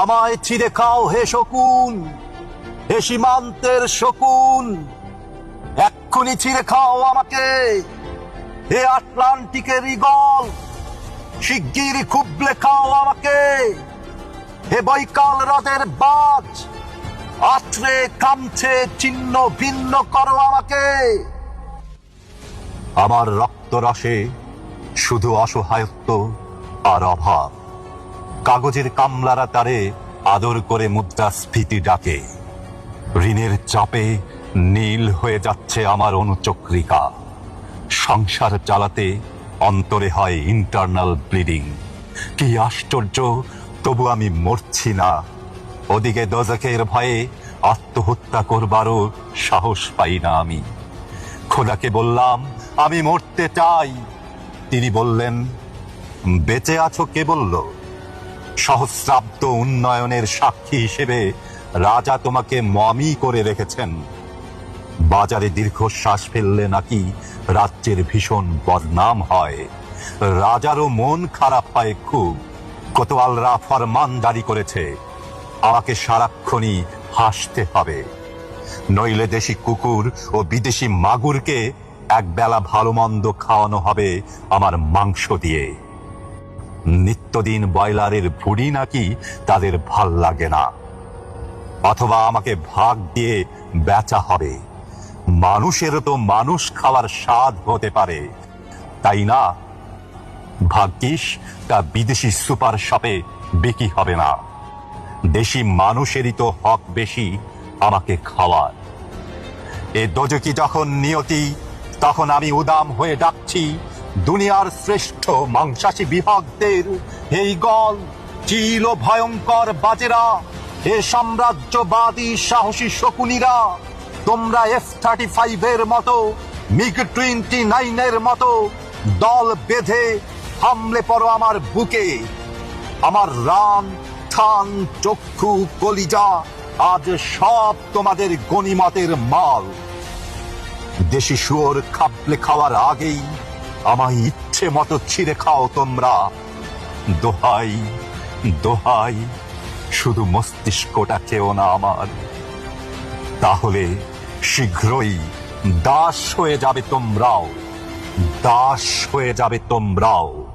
আমায় ছিঁড়ে খাও হে শকুন, হে সীমান্তের শকুন। এক্ষুনি ছিঁড়ে খাও আমাকে, হে আটলান্টিকের ইগল শিগগির খুবলে খাও আমাকে, হে বৈকাল হ্রদের বাজ। আছড়ে, কামছে চিহ্ন ভিন্ন করো আমাকে। আমার রক্তরসে শুধু অসহায়ত্ব আর অভাব। কাগজের কামলারা তারে আদর করে মুদ্রাস্ফীতি ডাকে। ঋণের চাপে নীল হয়ে যাচ্ছে আমার অনুচক্রিকা। সংসার চালাতে অন্তরে হয় ইন্টারনাল ব্লিডিং কি আশ্চর্য, তবু আমি মরছি না। ওদিকে দোজকের ভয়ে আত্মহত্যা করবারও সাহস পাই না আমি। খোদাকে বললাম, আমি মরতে চাই। তিনি বললেন, বেঁচে আছো কে বলল? সহস্রাব্দ উন্নয়নের সাক্ষী হিসেবে রাজা তোমাকে মমি করে রেখেছেন। বাজারে দীর্ঘশ্বাস ফেললে নাকি রাজ্যের ভীষণ বদনাম হয়। রাজারও মন খারাপ হয় খুব। কোতোয়ালরা ফরমান জারি করেছে। আমাকে সারাক্ষণই হাসতে হবে। নইলে দেশি কুকুর ও বিদেশি মাগুরকে একবেলা ভালো মন্দ খাওয়ানো হবে আমার মাংস দিয়ে। নিত্যদিন বয়লারের ভুড়ি নাকি তাদের ভালো লাগে না। অথবা আমাকে ভাগ দিয়ে বেচা হবে। মানুষেরও তো মানুষ খাওয়ার স্বাদ হতে পারে। তাই না? ভাগ্যিস তা বিদেশি সুপার শপে বিক্রি হবে না। দেশি মানুষেরই তো হক বেশি আমাকে খাওয়ার। এ দোজকি যখন নিয়তি, তখন আমি উদাম হয়ে ডাকছি দুনিয়ার শ্রেষ্ঠ মাংসাশী বিভাগদের এই গল চিল ভয়ঙ্কর বাজেরা হে সাম্রাজ্যবাদী সাহসী শকুনিরা, তোমরা এফ থার্টি ফাইভের মতো মিগ টোয়েন্টি নাইনের মতো দল বেঁধে হামলে পড়ো আমার বুকে। আমার রান থান চক্ষু, কলিজা, আজ সব তোমাদের গণিমতের মাল। দেশি শুয়োর খাপলে খাওয়ার আগেই আমায় ইচ্ছে মতো ছিঁড়ে খাও তোমরা। দোহাই দোহাই, শুধু মস্তিষ্কটা চেও না আমার। তাহলে শীঘ্রই দাস হয়ে যাবে তোমরাও, দাস হয়ে যাবে তোমরাও।